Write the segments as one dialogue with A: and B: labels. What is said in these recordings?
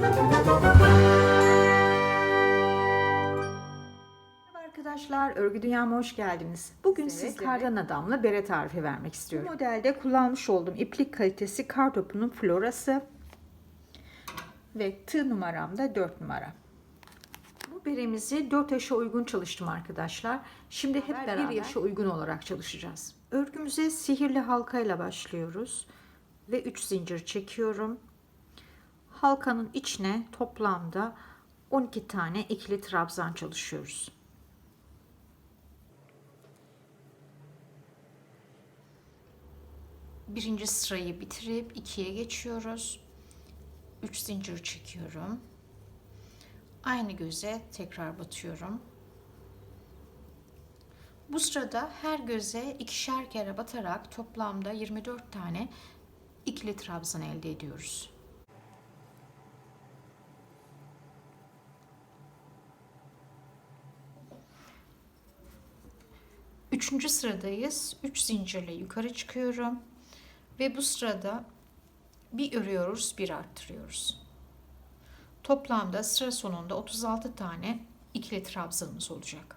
A: Merhaba arkadaşlar, Örgü Dünyama hoş geldiniz. Bugün
B: Sizlere
A: size kardan adamla bere tarifi vermek istiyorum. Bu modelde kullanmış olduğum iplik kalitesi kar topunun florası ve tığ numaram da 4 numara. Bu beremizi 4 yaşa uygun çalıştım arkadaşlar. Şimdi hep beraber 1 yaşa uygun olarak çalışacağız. Örgümüze sihirli halkayla başlıyoruz ve 3 zincir çekiyorum. Halkanın içine toplamda 12 tane ikili trabzan çalışıyoruz. Birinci sırayı bitirip ikiye geçiyoruz. 3 zincir çekiyorum. Aynı göze tekrar batıyorum. Bu sırada her göze ikişer kere batarak toplamda 24 tane ikili trabzan elde ediyoruz. Üçüncü sıradayız. 3 zincirle yukarı çıkıyorum. Ve bu sırada bir örüyoruz, bir arttırıyoruz. Toplamda sıra sonunda 36 tane ikili trabzanımız olacak.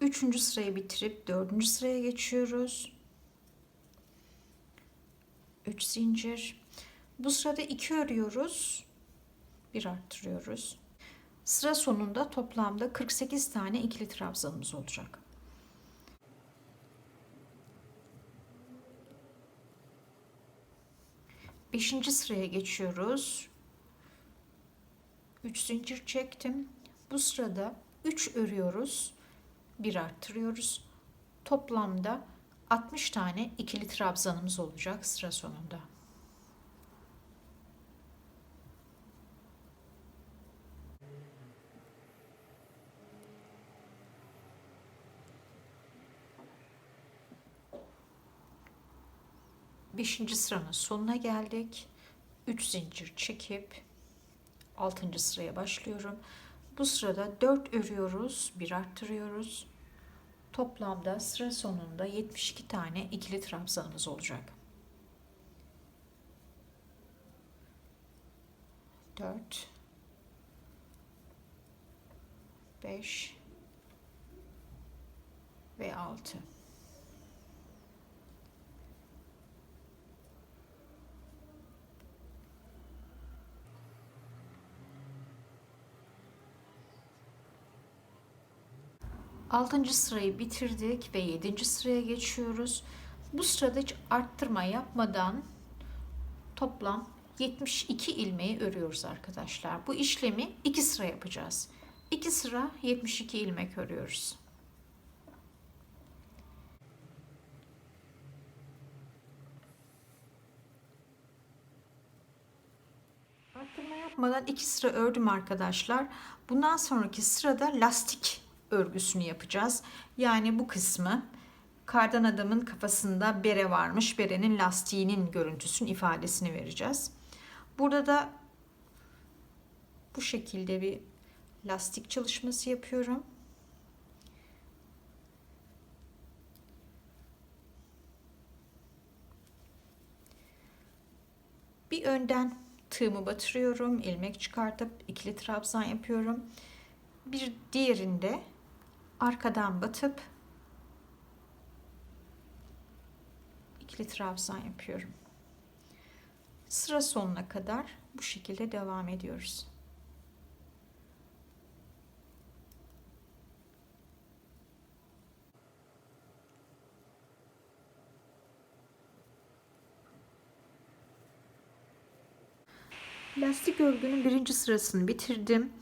A: Üçüncü sırayı bitirip dördüncü sıraya geçiyoruz. 3 zincir. Bu sırada 2 örüyoruz. Bir arttırıyoruz. Sıra sonunda toplamda 48 tane ikili trabzanımız olacak. Beşinci sıraya geçiyoruz. 3 zincir çektim. Bu sırada 3 örüyoruz. Bir arttırıyoruz. Toplamda 60 tane ikili trabzanımız olacak sıra sonunda. Beşinci sıranın sonuna geldik. 3 zincir çekip 6. sıraya başlıyorum. Bu sırada 4 örüyoruz, bir arttırıyoruz. Toplamda sıra sonunda 72 tane ikili trabzanımız olacak. 4 5 ve 6 Altıncı sırayı bitirdik ve yedinci sıraya geçiyoruz. Bu sırada hiç arttırma yapmadan toplam 72 ilmeği örüyoruz arkadaşlar. Bu işlemi iki sıra yapacağız. İki sıra 72 ilmek örüyoruz. Arttırma yapmadan iki sıra ördüm arkadaşlar. Bundan sonraki sırada lastik örgüsünü yapacağız. Yani bu kısmı kardan adamın kafasında bere varmış. Berenin lastiğinin görüntüsünün ifadesini vereceğiz. Burada da bu şekilde bir lastik çalışması yapıyorum. Bir önden tığımı batırıyorum. ilmek çıkartıp ikili trabzan yapıyorum. Bir diğerinde arkadan batıp ikili trabzan yapıyorum. Sıra sonuna kadar bu şekilde devam ediyoruz. Lastik örgünün birinci sırasını bitirdim.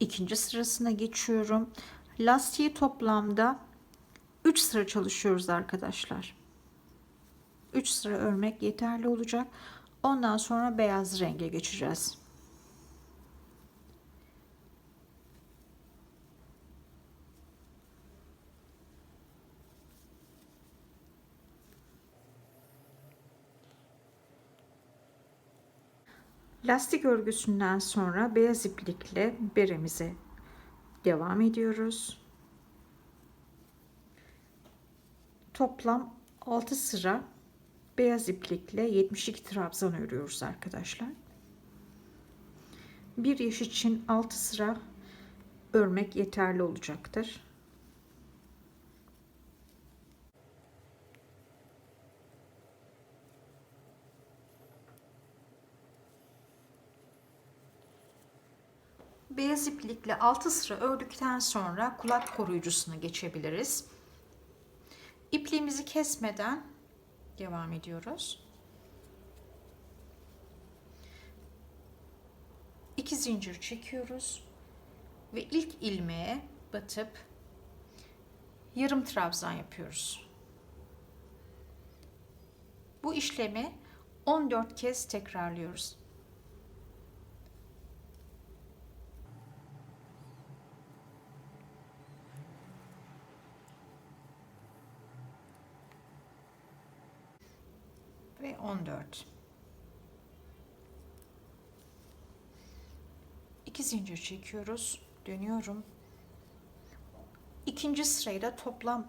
A: İkinci sırasına geçiyorum. Lastiği toplamda 3 sıra çalışıyoruz arkadaşlar. 3 sıra örmek yeterli olacak. Ondan sonra beyaz renge geçeceğiz. Lastik örgüsünden sonra beyaz iplikle beremize devam ediyoruz. Toplam 6 sıra beyaz iplikle 72 trabzan örüyoruz arkadaşlar. Bir yaş için 6 sıra örmek yeterli olacaktır. Beyaz iplikle 6 sıra ördükten sonra kulak koruyucusuna geçebiliriz. İpliğimizi kesmeden devam ediyoruz. İki zincir çekiyoruz ve ilk ilmeğe batıp yarım trabzan yapıyoruz. Bu işlemi 14 kez tekrarlıyoruz. Ve 14. İki zincir çekiyoruz. Dönüyorum. İkinci sırayı da toplam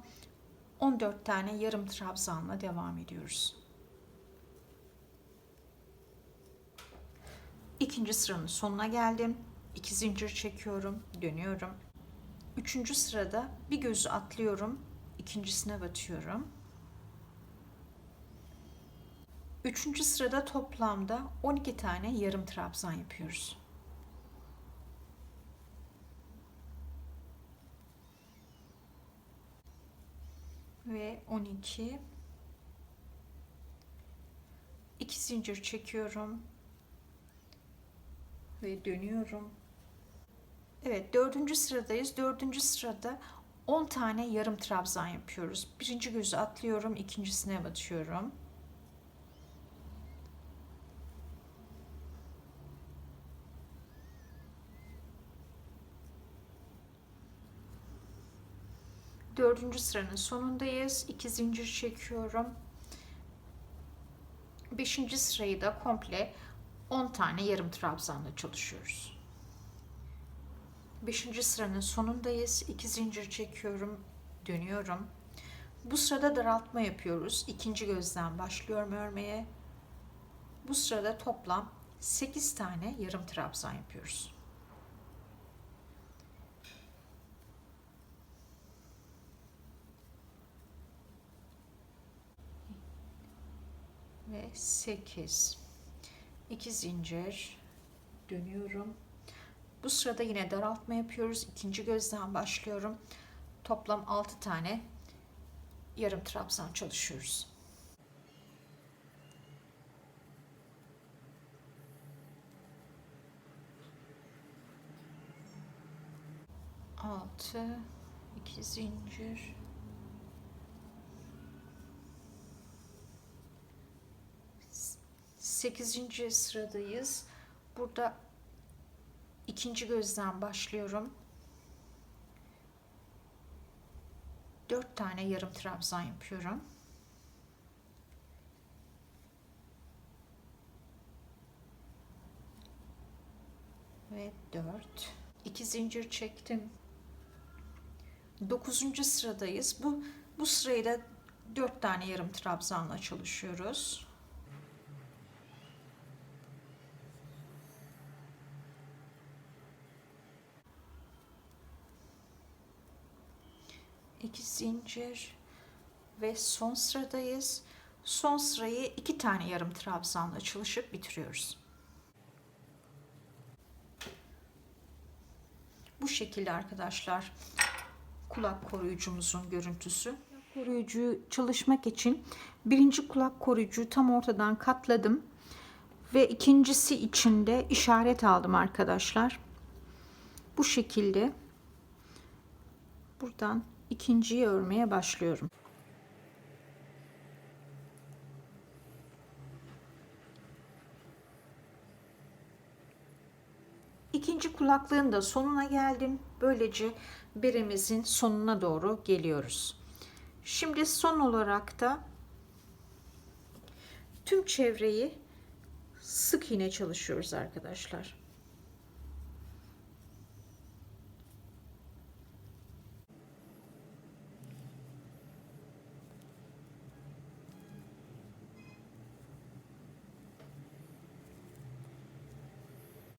A: 14 tane yarım trabzanla devam ediyoruz. İkinci sıranın sonuna geldim. İki zincir çekiyorum. Dönüyorum. Üçüncü sırada bir gözü atlıyorum. ikincisine batıyorum. Üçüncü sırada toplamda 12 tane yarım trabzan yapıyoruz. Ve 12 2 zincir çekiyorum ve dönüyorum. Evet dördüncü sıradayız. Dördüncü sırada 10 tane yarım trabzan yapıyoruz. Birinci gözü atlıyorum, ikincisine batıyorum. Dördüncü sıranın sonundayız. İki zincir çekiyorum. Beşinci sırayı da komple 10 tane yarım trabzanla çalışıyoruz. Beşinci sıranın sonundayız. İki zincir çekiyorum. Dönüyorum. Bu sırada daraltma yapıyoruz. İkinci gözden başlıyorum örmeye. Bu sırada toplam 8 tane yarım trabzan yapıyoruz. Ve 8 2 zincir. Dönüyorum. Bu sırada yine daraltma yapıyoruz. İkinci gözden başlıyorum. Toplam 6 tane yarım trabzan çalışıyoruz. Altı iki zincir 8. sıradayız. Burada ikinci gözden başlıyorum. 4 tane yarım trabzan yapıyorum. Ve 4. 2 zincir çektim. 9. sıradayız. Bu bu sırayı da 4 tane yarım trabzanla çalışıyoruz. 2 zincir ve son sıradayız. Son sırayı iki tane yarım trabzanla çalışıp bitiriyoruz. Bu şekilde arkadaşlar kulak koruyucumuzun görüntüsü. Koruyucuyu çalışmak için birinci kulak koruyucuyu tam ortadan katladım ve ikincisi için de işaret aldım arkadaşlar. Bu şekilde buradan ikinciyi örmeye başlıyorum. İkinci kulaklığın da sonuna geldim. Böylece beremizin sonuna doğru geliyoruz. Şimdi son olarak da tüm çevreyi sık iğne çalışıyoruz arkadaşlar.